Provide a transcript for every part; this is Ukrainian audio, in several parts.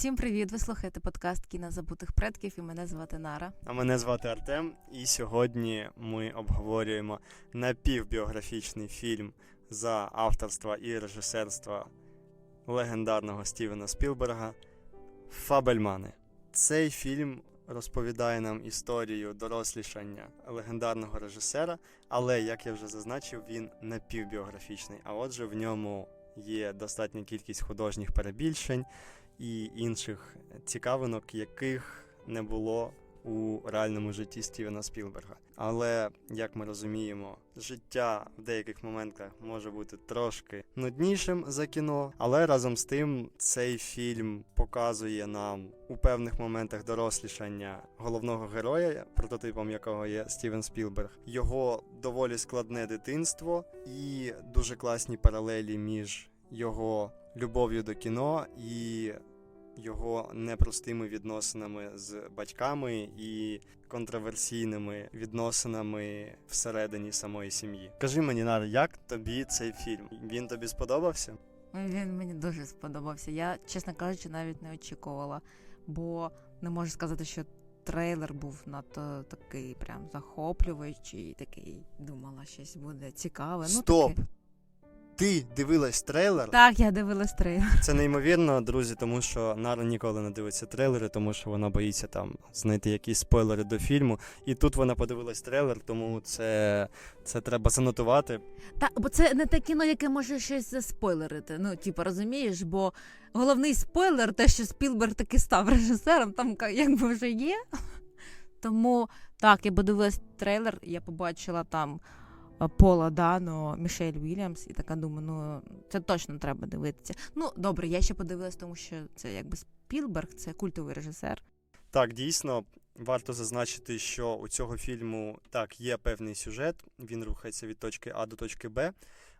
Усім привіт! Ви слухаєте подкаст Кіно забутих предків і мене звати Нара. А мене звати Артем, і сьогодні ми обговорюємо напівбіографічний фільм за авторства і режисерства легендарного Стівена Спілберга Фабельмани. Цей фільм розповідає нам історію дорослішання легендарного режисера, але, як я вже зазначив, він напівбіографічний. А отже, в ньому є достатня кількість художніх перебільшень і інших цікавинок, яких не було у реальному житті Стівена Спілберга. Але як ми розуміємо, життя в деяких моментах може бути трошки нуднішим за кіно, але разом з тим цей фільм показує нам у певних моментах дорослішання головного героя, прототипом якого є Стівен Спілберг, його доволі складне дитинство і дуже класні паралелі між його любов'ю до кіно і його непростими відносинами з батьками і контроверсійними відносинами всередині самої сім'ї. Кажи мені, Нар, як тобі цей фільм? Він тобі сподобався? Він мені дуже сподобався. Я, чесно кажучи, навіть не очікувала, бо не можу сказати, що трейлер був надто такий прям захоплюючий, такий думала, щось буде цікаве. Стоп! Ну, таке. Ти дивилась трейлер? Так, я дивилась трейлер. Це неймовірно, друзі, тому що Нара ніколи не дивиться трейлери, тому що вона боїться там знайти якісь спойлери до фільму. І тут вона подивилась трейлер, тому це, це треба занотувати. Та бо це не те кіно, яке може щось заспойлерити. Ну, типу, розумієш, бо головний спойлер, те, що Спілберг таки став режисером, там якби вже є. Тому так, я подивилась трейлер, я побачила там Пола Дано, Мішель Вільямс, і така думаю, ну це точно треба дивитися. Ну, добре, я ще подивилась, тому що це якби Спілберг, це культовий режисер. Так, дійсно, варто зазначити, що у цього фільму так є певний сюжет, він рухається від точки А до точки Б,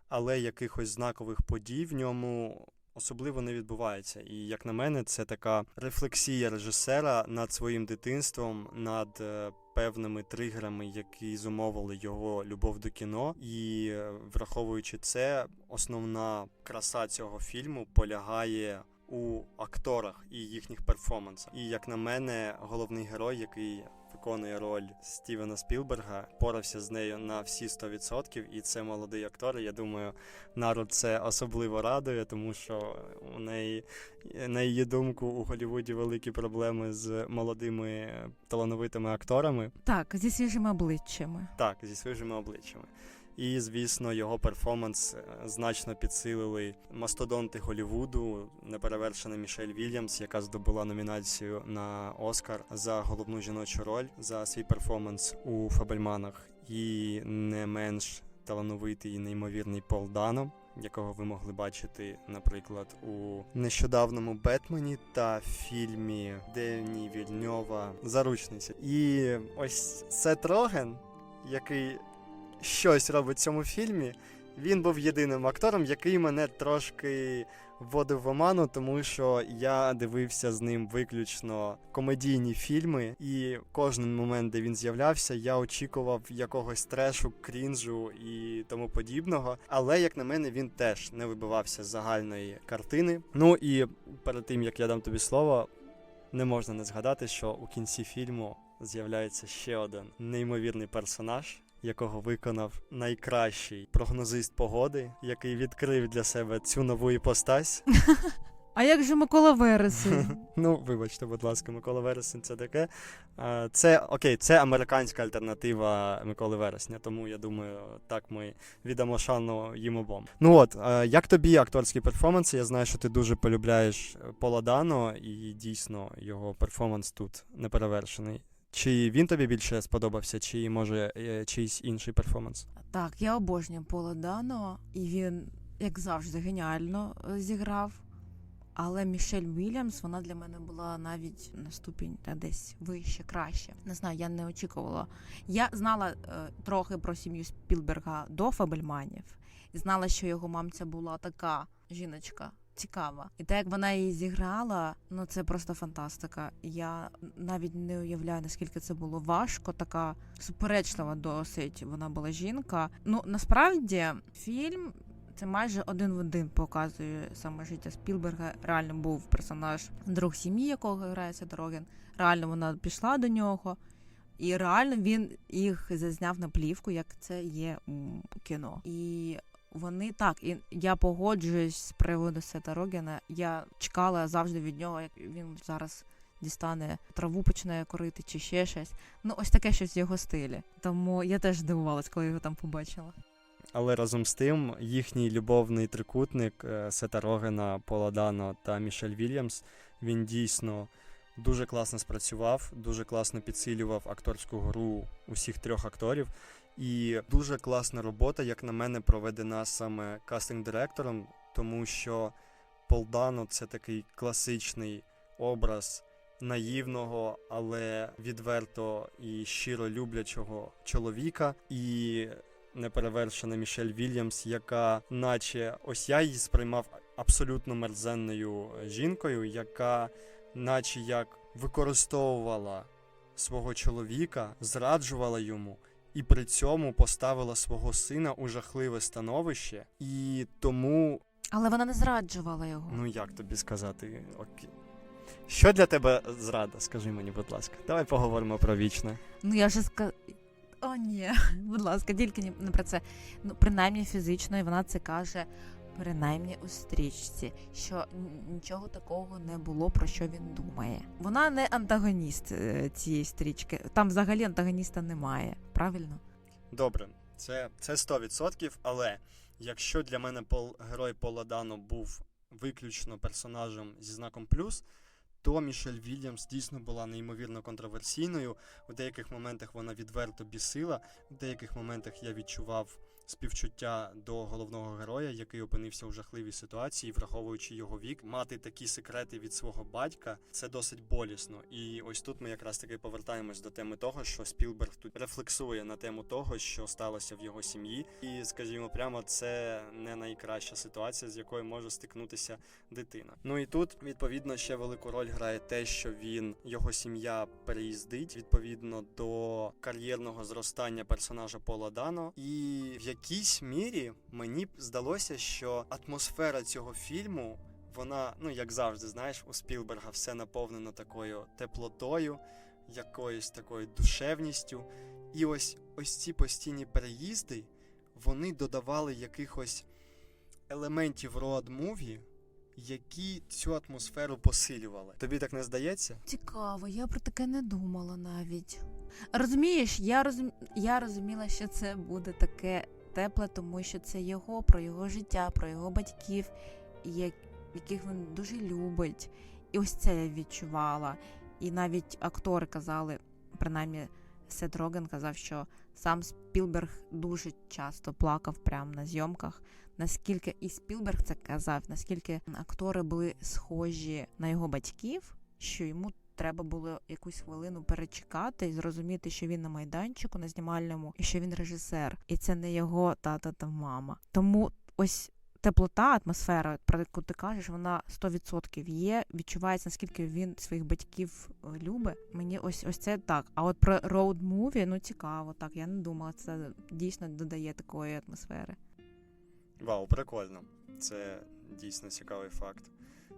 але якихось знакових подій в ньому особливо не відбувається. І як на мене, це така рефлексія режисера над своїм дитинством, над е, певними тригерами, які зумовили його любов до кіно. І е, враховуючи це, основна краса цього фільму полягає у акторах і їхніх перформансах. І як на мене, головний герой, який виконує роль Стівена Спілберга, порався з нею на всі 100%, і це молодий актор. Я думаю, народ це особливо радує, тому що у неї, на її думку, у Голлівуді великі проблеми з молодими талановитими акторами. Так, зі свіжими обличчями. Так, зі свіжими обличчями. І, звісно, його перформанс е, значно підсилили мастодонти Голлівуду, неперевершена Мішель Вільямс, яка здобула номінацію на Оскар за головну жіночу роль за свій перформанс у Фабельманах, і не менш талановитий і неймовірний Пол Дано. Якого ви могли бачити, наприклад, у нещодавному Бетмені та фільмі Дені Вільньова Заручниця. І ось Сет Роген, який щось робить в цьому фільмі. Він був єдиним актором, який мене трошки вводив в оману, тому що я дивився з ним виключно комедійні фільми, і кожен момент, де він з'являвся, я очікував якогось трешу, крінжу і тому подібного. Але, як на мене, він теж не вибивався з загальної картини. Ну і перед тим як я дам тобі слово, не можна не згадати, що у кінці фільму з'являється ще один неймовірний персонаж. Якого виконав найкращий прогнозист погоди, який відкрив для себе цю нову іпостась. А як же Микола Вересень? Ну, вибачте, будь ласка, Микола Вересень це таке. Це окей, це американська альтернатива Миколи Вересня, тому я думаю, так ми віддамо шану їм обом. Ну от, як тобі акторські перформанси? Я знаю, що ти дуже полюбляєш Пола Дано, і дійсно його перформанс тут неперевершений. Чи він тобі більше сподобався, чи може е, чийсь інший перформанс? Так, я обожнюю Пола Дано, і він, як завжди, геніально е, зіграв. Але Мішель Вільямс, вона для мене була навіть на ступінь та десь вище, краще. Не знаю, я не очікувала. Я знала е, трохи про сім'ю Спілберга до Фабельманів знала, що його мамця була така жіночка. Цікава, і те, як вона її зіграла, ну це просто фантастика. Я навіть не уявляю, наскільки це було важко. Така суперечлива досить вона була жінка. Ну насправді фільм це майже один в один показує саме життя Спілберга. Реально був персонаж друг сім'ї, якого грає Сет Роген. Реально вона пішла до нього, і реально він їх зазняв на плівку, як це є у кіно. І вони так, і я погоджуюсь з приводу Сета Рогена. Я чекала завжди від нього, як він зараз дістане траву, починає корити чи ще щось. Ну, ось таке щось в його стилі. Тому я теж здивувалась, коли його там побачила. Але разом з тим, їхній любовний трикутник е, Сета Рогена, Пола Дано та Мішель Вільямс, він дійсно дуже класно спрацював, дуже класно підсилював акторську гру усіх трьох акторів. І дуже класна робота, як на мене, проведена саме кастинг-директором, тому що Пол Дано це такий класичний образ наївного, але відверто і щиро люблячого чоловіка. І неперевершена Мішель Вільямс, яка, наче ось я її сприймав абсолютно мерзенною жінкою, яка, наче як використовувала свого чоловіка, зраджувала йому. І при цьому поставила свого сина у жахливе становище, і тому, Але вона не зраджувала його. ну як тобі сказати, окей. Що для тебе зрада? Скажи мені, будь ласка. Давай поговоримо про вічне. Ну я вже ска... О, ні, будь ласка, тільки не про це. Ну, принаймні фізично, і вона це каже, принаймні у стрічці, що нічого такого не було, про що він думає. Вона не антагоніст е, цієї стрічки. Там взагалі антагоніста немає, правильно? Добре, це, це 100%, але якщо для мене пол, герой Пола Дано був виключно персонажем зі знаком плюс, то Мішель Вільямс дійсно була неймовірно контроверсійною. У деяких моментах вона відверто бісила, у деяких моментах я відчував співчуття до головного героя, який опинився у жахливій ситуації, враховуючи його вік, мати такі секрети від свого батька це досить болісно. І ось тут ми якраз таки повертаємось до теми того, що Спілберг тут рефлексує на тему того, що сталося в його сім'ї, і скажімо прямо, це не найкраща ситуація, з якою може стикнутися дитина. Ну і тут відповідно ще велику роль грає те, що він його сім'я переїздить відповідно до кар'єрного зростання персонажа Пола Дано. І в якійсь мірі мені б здалося, що атмосфера цього фільму. Вона, ну як завжди, знаєш, у Спілберга все наповнено такою теплотою, якоюсь такою душевністю. І ось ось ці постійні переїзди, вони додавали якихось елементів роад-муві, які цю атмосферу посилювали. Тобі так не здається? Цікаво, я про таке не думала навіть. Розумієш, я розум... я розуміла, що це буде таке тепле, тому що це його, про його життя, про його батьків, яких він дуже любить. І ось це я відчувала. І навіть актори казали, принаймні Сет Роген казав, що сам Спілберг дуже часто плакав прямо на зйомках. Наскільки і Спілберг це казав, наскільки актори були схожі на його батьків, що йому треба було якусь хвилину перечекати і зрозуміти, що він на майданчику на знімальному, і що він режисер, і це не його тата та мама. Тому ось теплота, атмосфера, про яку ти кажеш, вона 100% є. Відчувається, наскільки він своїх батьків е, любить. Мені ось ось це так. А от про роуд муві, ну цікаво, так я не думала, це дійсно додає такої атмосфери. Вау, прикольно. Це дійсно цікавий факт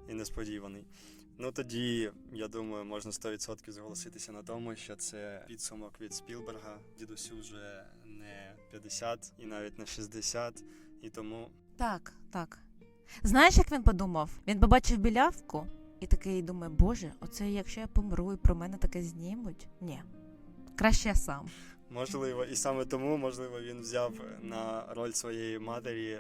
і несподіваний. Ну тоді, я думаю, можна 100% зголоситися на тому, що це підсумок від Спілберга. Дідусю вже не 50 і навіть не 60, і тому Так, так. Знаєш, як він подумав? Він побачив білявку і такий думає, боже, оце якщо я помру і про мене таке знімуть? Ні. Краще я сам. Можливо, і саме тому, можливо, він взяв на роль своєї матері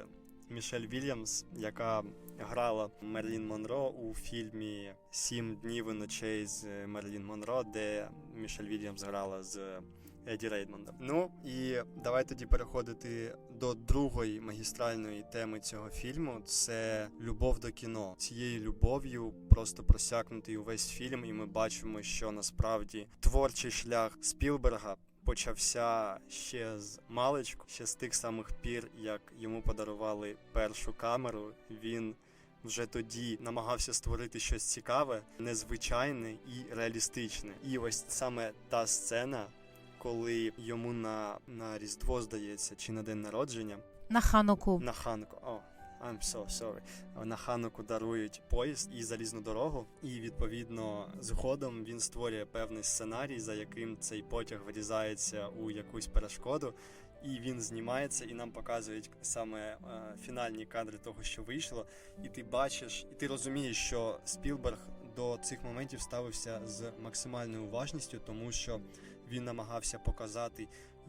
Мішель Вільямс, яка грала Мерлін Монро у фільмі Сім днів і ночей з Мерлін Монро, де Мішель Вільямс грала з Еді Рейдмондом. Ну і давай тоді переходити до другої магістральної теми цього фільму. Це любов до кіно. Цією любов'ю просто просякнутий увесь фільм, і ми бачимо, що насправді творчий шлях Спілберга почався ще з маличку, ще з тих самих пір, як йому подарували першу камеру. Він вже тоді намагався створити щось цікаве, незвичайне і реалістичне. І ось саме та сцена, коли йому на, на Різдво здається, чи на день народження. На Хануку. на Хануку. О, I'm so sorry. На Хануку дарують поїзд і залізну дорогу, і відповідно згодом він створює певний сценарій, за яким цей потяг врізається у якусь перешкоду. І він знімається, і нам показують саме е, фінальні кадри того, що вийшло. І ти бачиш, і ти розумієш, що Спілберг до цих моментів ставився з максимальною уважністю, тому що він намагався показати,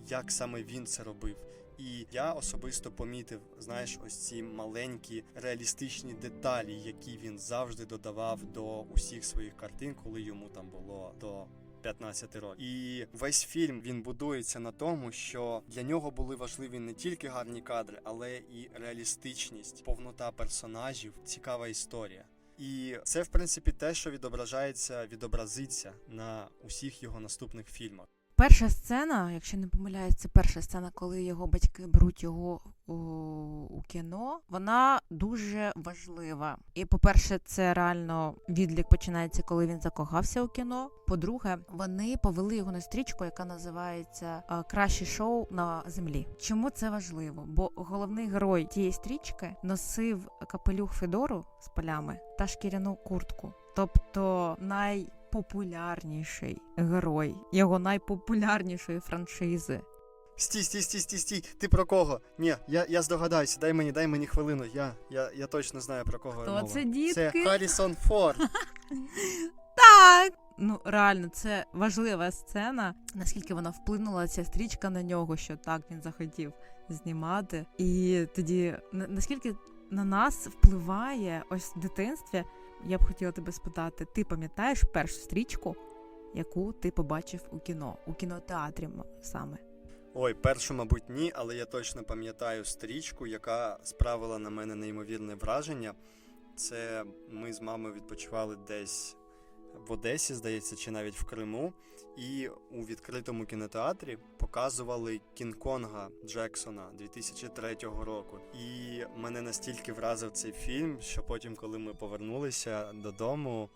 як саме він це робив. І я особисто помітив, знаєш, ось ці маленькі реалістичні деталі, які він завжди додавав до усіх своїх картин, коли йому там було до 15 років. І весь фільм він будується на тому, що для нього були важливі не тільки гарні кадри, але і реалістичність, повнота персонажів, цікава історія. І це, в принципі, те, що відображається, відобразиться на усіх його наступних фільмах. Перша сцена, якщо не помиляюсь, це перша сцена, коли його батьки беруть його у, кіно. Вона дуже важлива. І, по-перше, це реально відлік починається, коли він закохався у кіно. По-друге, вони повели його на стрічку, яка називається Краще шоу на землі. Чому це важливо? Бо головний герой тієї стрічки носив капелюх Федору з полями та шкіряну куртку. Тобто найпопулярніший герой його найпопулярнішої франшизи. Стій, стій, стій, стій, стій. Ти про кого? Ні, я, я здогадаюся, дай мені, дай мені хвилину. Я, я, я точно знаю про кого. Хто мова. це, дітки? Це Харрісон Форд. Так. Ну реально, це важлива сцена. Наскільки вона вплинула ця стрічка на нього, що так він захотів знімати. І тоді наскільки на нас впливає ось в дитинстві, я б хотіла тебе спитати: ти пам'ятаєш першу стрічку, яку ти побачив у кіно, у кінотеатрі саме? Ой, першу, мабуть, ні, але я точно пам'ятаю стрічку, яка справила на мене неймовірне враження. Це ми з мамою відпочивали десь в Одесі, здається, чи навіть в Криму. І у відкритому кінотеатрі показували Кінг-Конга Джексона 2003 року. І мене настільки вразив цей фільм, що потім, коли ми повернулися додому,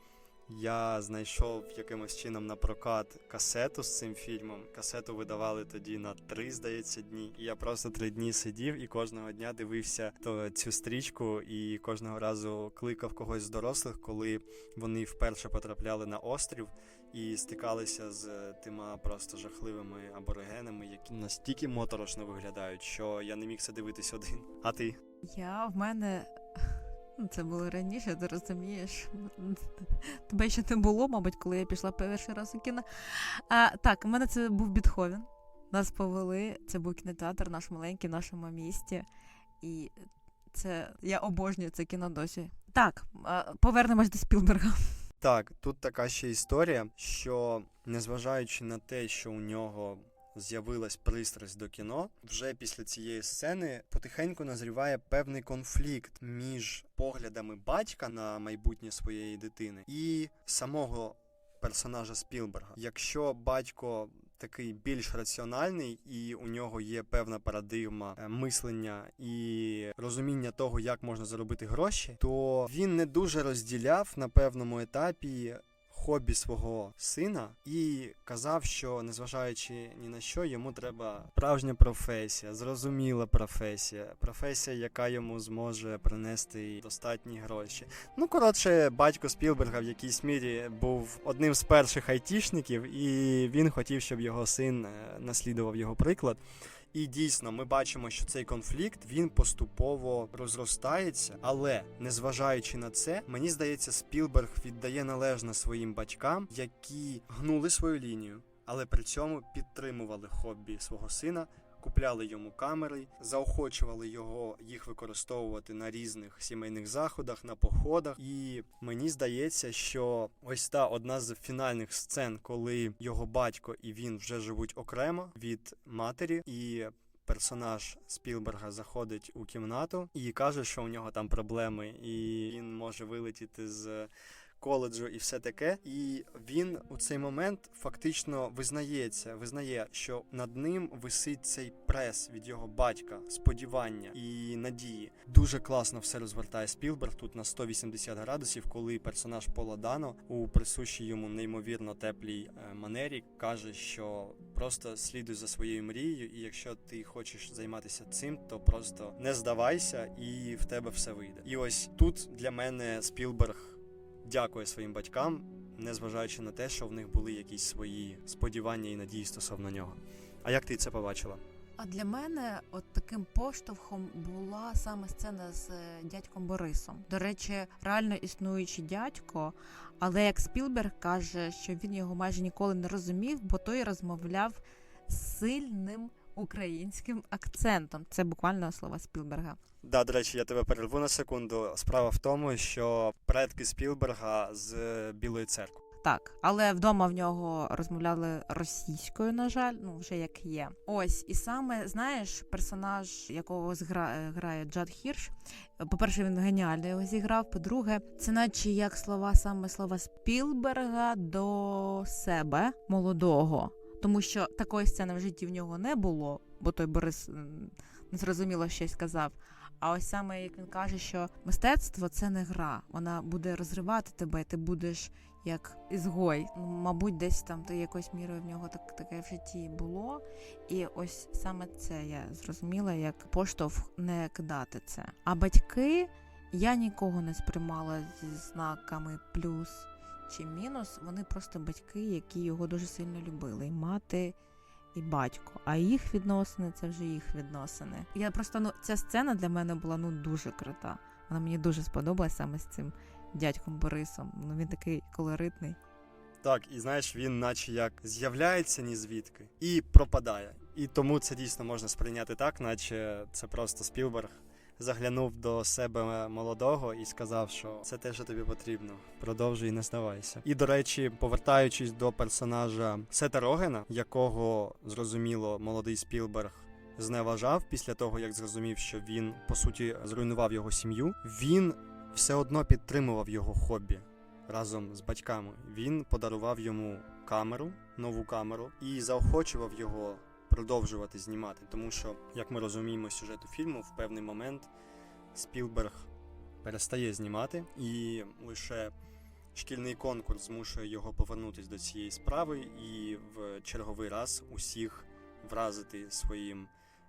я знайшов якимось чином на прокат касету з цим фільмом. Касету видавали тоді на три, здається, дні. І я просто три дні сидів і кожного дня дивився цю стрічку, і кожного разу кликав когось з дорослих, коли вони вперше потрапляли на острів і стикалися з тима просто жахливими аборигенами, які настільки моторошно виглядають, що я не міг це дивитись один. А ти? Я в мене. Ну, Це було раніше, ти розумієш. Тебе ще не було, мабуть, коли я пішла перший раз у кіно. А, так, у мене це був Бітховен. Нас повели. Це був кінотеатр наш маленький в нашому місті. І це я обожнюю це кіно досі. Так, повернемось до Спілберга. Так, тут така ще історія, що незважаючи на те, що у нього з'явилась пристрасть до кіно, вже після цієї сцени потихеньку назріває певний конфлікт між поглядами батька на майбутнє своєї дитини і самого персонажа Спілберга. Якщо батько такий більш раціональний, і у нього є певна парадигма е, мислення і розуміння того, як можна заробити гроші, то він не дуже розділяв на певному етапі. Хобі свого сина і казав, що незважаючи ні на що, йому треба справжня професія, зрозуміла професія, професія, яка йому зможе принести достатні гроші. Ну, коротше, батько Спілберга в якійсь мірі був одним з перших айтішників, і він хотів, щоб його син е, наслідував його приклад. І дійсно, ми бачимо, що цей конфлікт він поступово розростається, але незважаючи на це, мені здається, Спілберг віддає належне своїм батькам, які гнули свою лінію, але при цьому підтримували хобі свого сина. Купляли йому камери, заохочували його їх використовувати на різних сімейних заходах, на походах. І мені здається, що ось та одна з фінальних сцен, коли його батько і він вже живуть окремо від матері, і персонаж Спілберга заходить у кімнату і каже, що у нього там проблеми, і він може вилетіти з коледжу і все таке. І він у цей момент фактично визнається, визнає, що над ним висить цей прес від його батька, сподівання і надії. Дуже класно все розвертає Спілберг тут на 180 градусів, коли персонаж Пола Дано у присущій йому неймовірно теплій е, манері каже, що просто слідуй за своєю мрією, і якщо ти хочеш займатися цим, то просто не здавайся, і в тебе все вийде. І ось тут для мене Спілберг дякує своїм батькам, незважаючи на те, що в них були якісь свої сподівання і надії стосовно нього. А як ти це побачила? А для мене от таким поштовхом була саме сцена з е, дядьком Борисом. До речі, реально існуючий дядько, але як Спілберг каже, що він його майже ніколи не розумів, бо той розмовляв з сильним українським акцентом. Це буквально слова Спілберга. Да, до речі, я тебе перерву на секунду. Справа в тому, що предки Спілберга з Білої церкви. Так, але вдома в нього розмовляли російською, на жаль, ну вже як є. Ось, і саме знаєш, персонаж, якого згра... грає Джад Хірш. По-перше, він геніально його зіграв. По-друге, це наче як слова, саме слова Спілберга до себе молодого. Тому що такої сцени в житті в нього не було, бо той Борис м, незрозуміло щось сказав. А ось саме як він каже, що мистецтво це не гра, вона буде розривати тебе, ти будеш як ізгой. Ну, мабуть, десь там то якоюсь мірою в нього так таке в житті було. І ось саме це я зрозуміла, як поштовх не кидати це. А батьки я нікого не сприймала зі знаками плюс чи мінус. Вони просто батьки, які його дуже сильно любили. І мати. І батько, а їх відносини це вже їх відносини. Я просто ну ця сцена для мене була ну дуже крута. Вона мені дуже сподобалась саме з цим дядьком Борисом. Ну він такий колоритний. Так, і знаєш, він наче як з'являється ні звідки і пропадає. І тому це дійсно можна сприйняти так, наче це просто Спілберг заглянув до себе молодого і сказав, що це те, що тобі потрібно. Продовжуй, не здавайся. І до речі, повертаючись до персонажа Сета Рогена, якого зрозуміло молодий Спілберг. Зневажав після того, як зрозумів, що він по суті зруйнував його сім'ю. Він все одно підтримував його хобі разом з батьками. Він подарував йому камеру, нову камеру, і заохочував його продовжувати знімати. Тому що, як ми розуміємо сюжету фільму, в певний момент Спілберг перестає знімати, і лише шкільний конкурс змушує його повернутися до цієї справи і в черговий раз усіх вразити своїм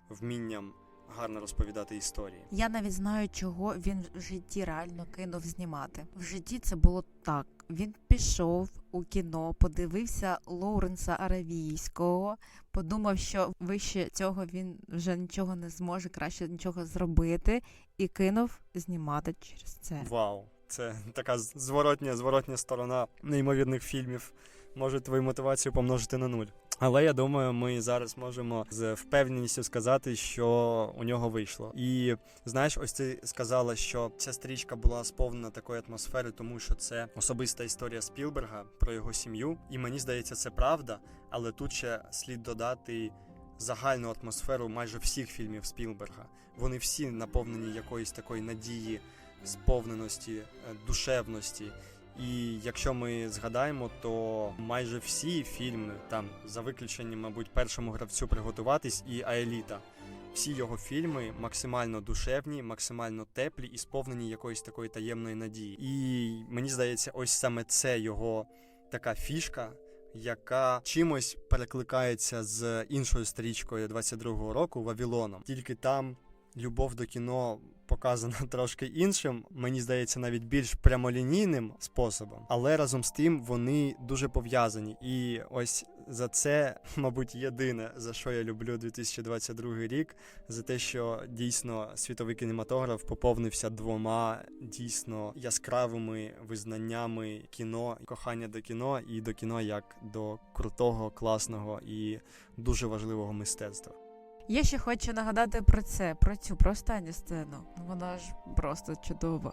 вмінням гарно розповідати історії. Я навіть знаю, чого він в житті реально кинув знімати. В житті це було так. Він пішов у кіно, подивився Лоуренса Аравійського, подумав, що вище цього він вже нічого не зможе краще нічого зробити, і кинув знімати через це. Вау, це така зворотня, зворотня сторона неймовірних фільмів. Може твою мотивацію помножити на нуль. Але я думаю, ми зараз можемо з впевненістю сказати, що у нього вийшло. І знаєш, ось ти сказала, що ця стрічка була сповнена такої атмосфери, тому що це особиста історія Спілберга про його сім'ю. І мені здається, це правда. Але тут ще слід додати загальну атмосферу майже всіх фільмів Спілберга. Вони всі наповнені якоїсь такої надії, сповненості, е, душевності. І якщо ми згадаємо, то майже всі фільми, там за виключенням, мабуть, першому гравцю приготуватись і Аеліта, всі його фільми максимально душевні, максимально теплі і сповнені якоїсь такої таємної надії. І мені здається, ось саме це його така фішка, яка чимось перекликається з іншою стрічкою 22-го року Вавілоном. Тільки там любов до кіно показана трошки іншим, мені здається, навіть більш прямолінійним способом, але разом з тим вони дуже пов'язані. І ось за це, мабуть, єдине за що я люблю 2022 рік, за те, що дійсно світовий кінематограф поповнився двома дійсно яскравими визнаннями кіно, кохання до кіно і до кіно як до крутого, класного і дуже важливого мистецтва. Я ще хочу нагадати про це, про цю про останню сцену. Ну, Вона ж просто чудова.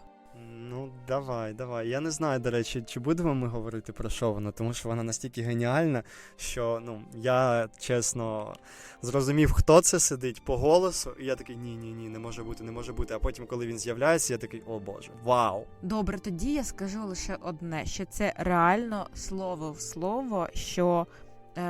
Ну, давай, давай. Я не знаю, до речі, чи будемо ми говорити про що вона, тому що вона настільки геніальна, що ну я чесно зрозумів, хто це сидить по голосу, і я такий ні, ні, ні, не може бути, не може бути. А потім, коли він з'являється, я такий, о Боже, вау! Добре, тоді я скажу лише одне: що це реально слово в слово, що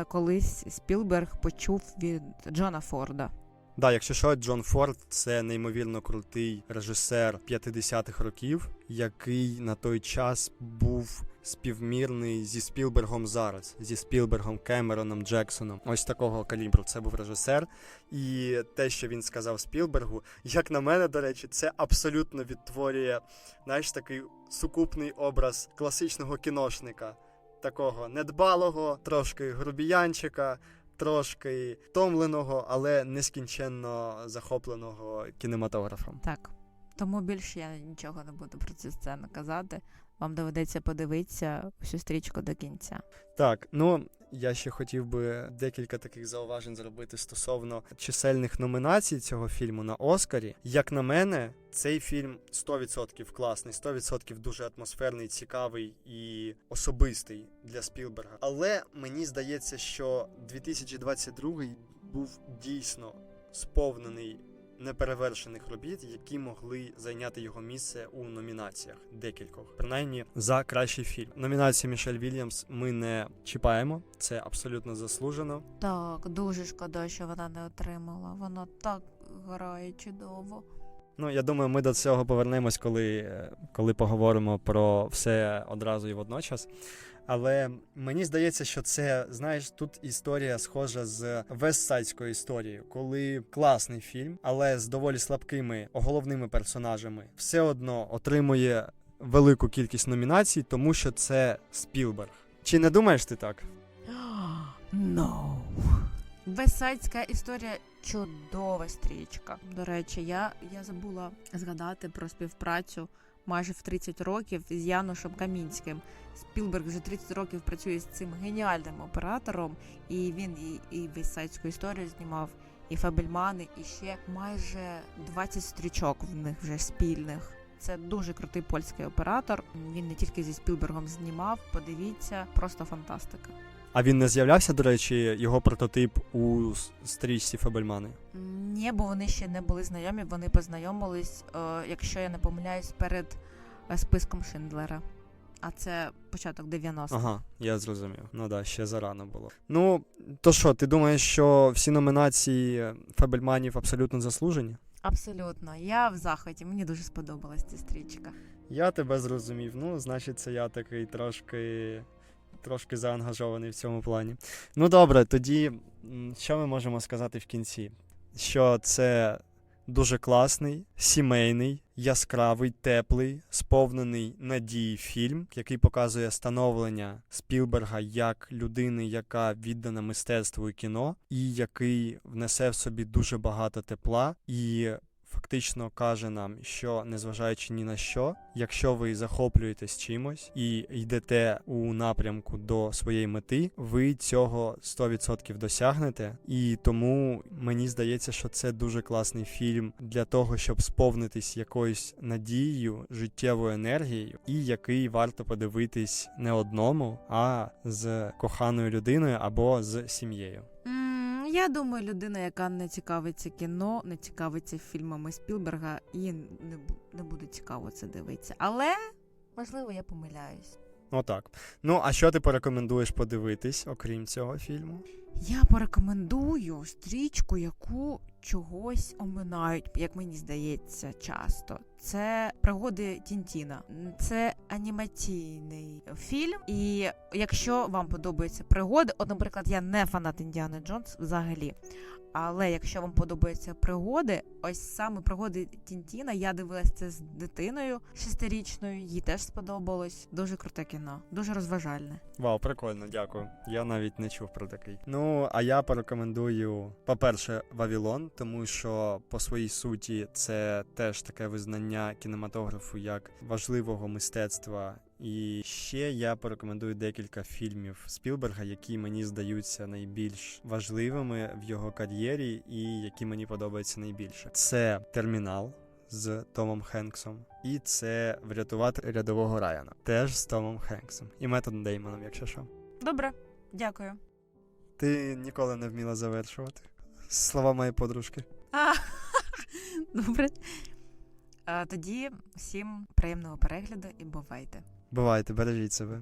колись Спілберг почув від Джона Форда. Да, якщо що, Джон Форд це неймовірно крутий режисер 50-х років, який на той час був співмірний зі Спілбергом зараз, зі Спілбергом, Кемероном, Джексоном. Ось такого калібру. Це був режисер. І те, що він сказав Спілбергу, як на мене, до речі, це абсолютно відтворює, знаєш, такий сукупний образ класичного кіношника. Такого недбалого, трошки грубіянчика, трошки втомленого, але нескінченно захопленого кінематографом. Так. Тому більше я нічого не буду про цю сцену казати. Вам доведеться подивитися всю стрічку до кінця. Так, ну я ще хотів би декілька таких зауважень зробити стосовно чисельних номінацій цього фільму на Оскарі. Як на мене, цей фільм 100% класний, 100% дуже атмосферний, цікавий і особистий для Спілберга. Але мені здається, що 2022 був дійсно сповнений неперевершених робіт, які могли зайняти його місце у номінаціях декількох, принаймні за кращий фільм. Номінацію Мішель Вільямс ми не чіпаємо, це абсолютно заслужено. Так, дуже шкода, що вона не отримала. Вона так грає чудово. Ну я думаю, ми до цього повернемось, коли, е, коли поговоримо про все одразу і водночас. Але мені здається, що це знаєш, тут історія схожа з Вестсайдською історією, коли класний фільм, але з доволі слабкими головними персонажами, все одно отримує велику кількість номінацій, тому що це Спілберг. Чи не думаєш ти так? No. Весайська історія чудова стрічка. До речі, я, я забула згадати про співпрацю майже в 30 років з Янушем Камінським. Спілберг вже 30 років працює з цим геніальним оператором, і він і, і Весайську історію знімав, і Фабельмани, і ще майже 20 стрічок в них вже спільних. Це дуже крутий польський оператор. Він не тільки зі Спілбергом знімав. Подивіться, просто фантастика. А він не з'являвся, до речі, його прототип у стрічці Фабельмани. Ні, бо вони ще не були знайомі. Вони познайомились, е, якщо я не помиляюсь, перед е, списком Шиндлера. А це початок 90-х. Ага, я зрозумів. Ну да, ще зарано було. Ну, то що, ти думаєш, що всі номінації Фабельманів абсолютно заслужені? Абсолютно. Я в захваті. Мені дуже сподобалась ця стрічка. Я тебе зрозумів. Ну, значить, це я такий трошки. Трошки заангажований в цьому плані. Ну добре, тоді що ми можемо сказати в кінці? Що це дуже класний, сімейний, яскравий, теплий, сповнений надії фільм, який показує становлення Спілберга як людини, яка віддана мистецтву і кіно, і який внесе в собі дуже багато тепла і фактично каже нам, що незважаючи ні на що, якщо ви захоплюєтесь чимось і йдете у напрямку до своєї мети, ви цього 100% досягнете. І тому мені здається, що це дуже класний фільм для того, щоб сповнитись якоюсь надією, життєвою енергією, і який варто подивитись не одному, а з коханою людиною або з сім'єю. Я думаю, людина, яка не цікавиться кіно, не цікавиться фільмами Спілберга, їй не, не буде цікаво це дивитися. Але можливо, я помиляюсь. Отак. Ну, а що ти порекомендуєш подивитись, окрім цього фільму? Я порекомендую стрічку, яку чогось оминають, як мені здається, часто. Це пригоди Тінтіна. Це анімаційний фільм. І якщо вам подобаються пригоди, от, наприклад, я не фанат Індіани Джонс взагалі. Але якщо вам подобаються пригоди, ось саме пригоди Тінтіна, я дивилася це з дитиною шестирічною, їй теж сподобалось. Дуже круте кіно, дуже розважальне. Вау, прикольно, дякую. Я навіть не чув про такий. Ну, а я порекомендую, по-перше, Вавілон, тому що по своїй суті це теж таке визнання кінематографу як важливого мистецтва. І ще я порекомендую декілька фільмів Спілберга, які мені здаються найбільш важливими в його кар'єрі, і які мені подобаються найбільше. Це Термінал з Томом Хенксом. І це врятувати рядового Райана. Теж з Томом Хенксом. І Методом Деймоном, якщо що. Добре, дякую. Ти ніколи не вміла завершувати. Слова моєї подружки. А, добре. А, тоді всім приємного перегляду і бувайте. Бувайте, бережіть себе.